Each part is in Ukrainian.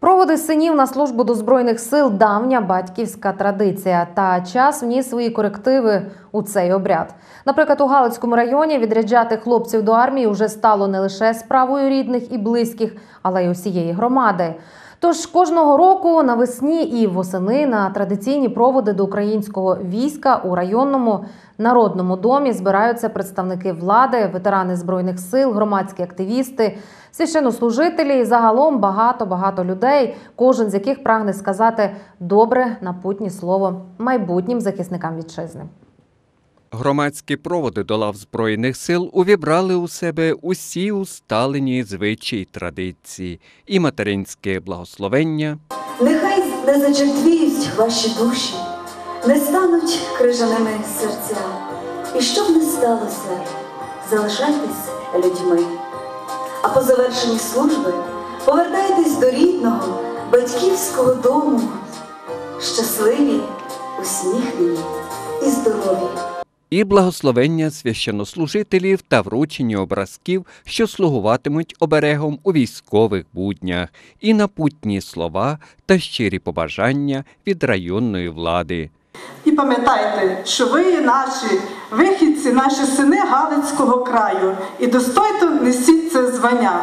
Проводи синів на службу до збройних сил давня батьківська традиція. Та час вніс свої корективи у цей обряд. Наприклад, у Галицькому районі відряджати хлопців до армії вже стало не лише справою рідних і близьких, але й усієї громади. Тож кожного року навесні і восени на традиційні проводи до українського війська у районному народному домі збираються представники влади, ветерани збройних сил, громадські активісти, священнослужителі і загалом багато багато людей, кожен з яких прагне сказати добре напутнє слово майбутнім захисникам вітчизни. Громадські проводи до лав Збройних сил увібрали у себе усі усталені звичаї й традиції і материнське благословення, Нехай не зачерствіють ваші душі, не стануть крижаними серця. І що б не сталося, залишайтесь людьми. А по завершенні служби повертайтесь до рідного, батьківського дому, щасливі, усміхнені і здорові. І благословення священнослужителів та вручення образків, що слугуватимуть оберегом у військових буднях, і напутні слова та щирі побажання від районної влади. І пам'ятайте, що ви наші вихідці, наші сини Галицького краю. І достойно несіть це звання.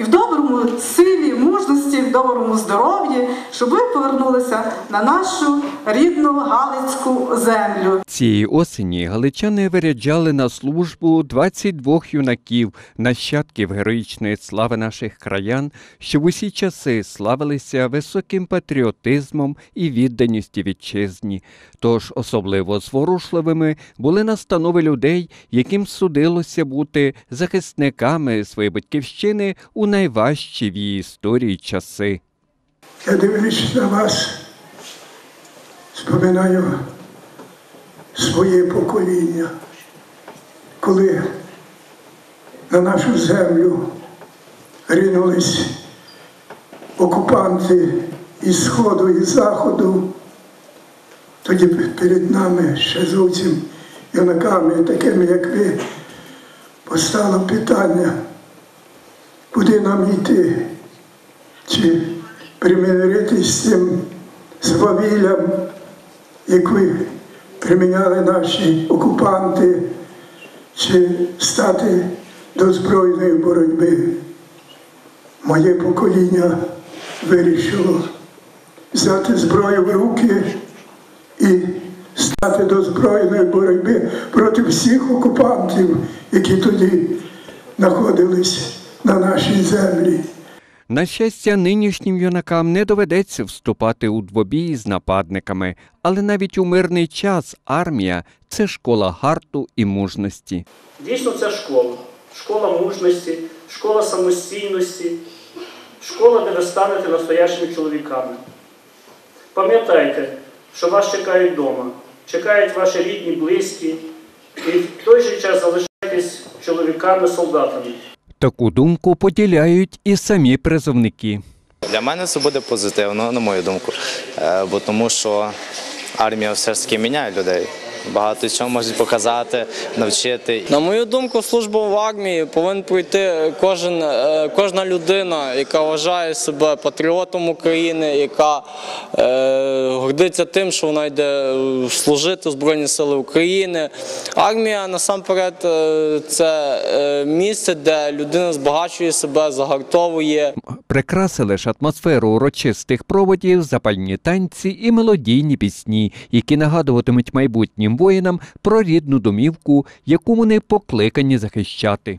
І в доброму силі, мужності, в доброму здоров'ї, щоб ви повернулися на нашу рідну Галицьку землю. Цієї осені галичани виряджали на службу 22 юнаків, нащадків героїчної слави наших краян, що в усі часи славилися високим патріотизмом і відданістю вітчизні. Тож особливо зворушливими були настанови людей, яким судилося бути захисниками своєї батьківщини у найважчі в її історії часи. Я дивлюсь на вас, споминаю своє покоління, коли на нашу землю ринулись окупанти із Сходу і Заходу. Тоді перед нами ще зовсім юнаками, такими як ви, постало питання, куди нам йти, чи примиритись з цим свавіллям, яке приміняли наші окупанти, чи стати до збройної боротьби. Моє покоління вирішило взяти зброю в руки і стати до збройної боротьби проти всіх окупантів, які тоді знаходились на нашій землі. На щастя, нинішнім юнакам не доведеться вступати у двобій з нападниками, але навіть у мирний час армія це школа гарту і мужності. Дійсно, це школа. Школа мужності, школа самостійності, школа, де ви станете настоящими чоловіками. Пам'ятайте, що вас чекають вдома, чекають ваші рідні, близькі, і в той же час залишайтесь чоловіками-солдатами. Таку думку поділяють і самі призовники. Для мене це буде позитивно, на мою думку, Е, бо тому що армія все ж таки міняє людей. Багато чого можуть показати, навчити. На мою думку, службу в армії повинен пройти кожен, е, кожна людина, яка вважає себе патріотом України, яка е, гордиться тим, що вона йде служити в Збройні Сили України. Армія насамперед е, це е, місце, де людина збагачує себе, загартовує. Прикрасили ж атмосферу урочистих проводів, запальні танці і мелодійні пісні, які нагадуватимуть майбутнім воїнам про рідну домівку, яку вони покликані захищати.